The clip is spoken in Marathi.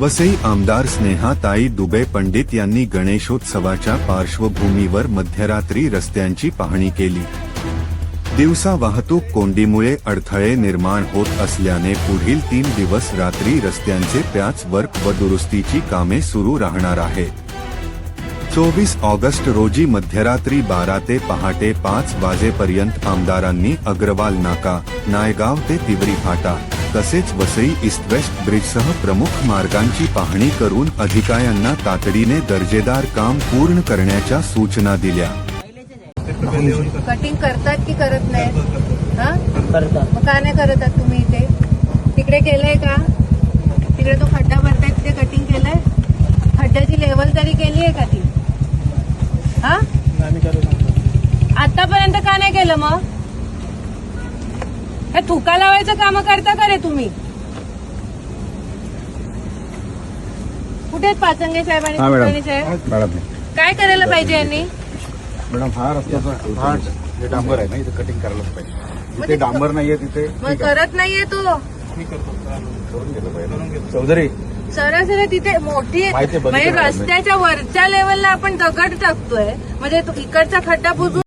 वसई आमदार स्नेहाताई दुबे पंडित यांनी गणेशोत्सवाच्या पार्श्वभूमीवर मध्यरात्री रस्त्यांची पाहणी केली. दिवसा वाहतूक कोंडीमुळे अडथळे निर्माण होत असल्याने पुढील तीन दिवस रात्री रस्त्यांचे प्याच वर्क व दुरुस्तीची कामे सुरू राहणार आहेत. चोवीस ऑगस्ट रोजी मध्यरात्री बारा ते पहाटे पाच वाजेपर्यंत आमदारांनी अग्रवाल नाका नायगाव ते तिवरी फाटा तसेच वसई ईस्ट वेस्ट ब्रिजसह प्रमुख मार्गांची पाहणी करून अधिकाऱ्यांना तातडीने दर्जेदार काम पूर्ण करण्याच्या सूचना दिल्या. कटिंग करतात की करत नाही हा? करतात. मग का नाही करत आहात तुम्ही इथे? तिकडे केलंय का? तिकडे तो खड्डा भरताय तिथे कटिंग केलंय? खड्ड्याची लेवल तरी केली आहे का ती? हा? आतापर्यंत का नाही केलं मग? हे थुका लावायचं काम करता का रे तुम्ही? कुठे पाचंगे साहेब आणि हा, मॅडम. कुलकर्णी साहेब मॅडम. काय करायला पाहिजे यांनी? मॅडम हा रस्त्याचा हा जे डांबर आहे ना इथे कटिंग करायलाच पाहिजे. जिथे डांबर नाहीये तिथे मग ठीक आहे. करत नाहीये तो. करून गेलं पाहिजे चौधरी. सरासरी तिथे मोठी माहिती आहे, बघितलं म्हणजे. रस्त्याच्या वरच्या लेवलला आपण दगड टाकतोय. म्हणजे तो इकडचा खड्डा बुजून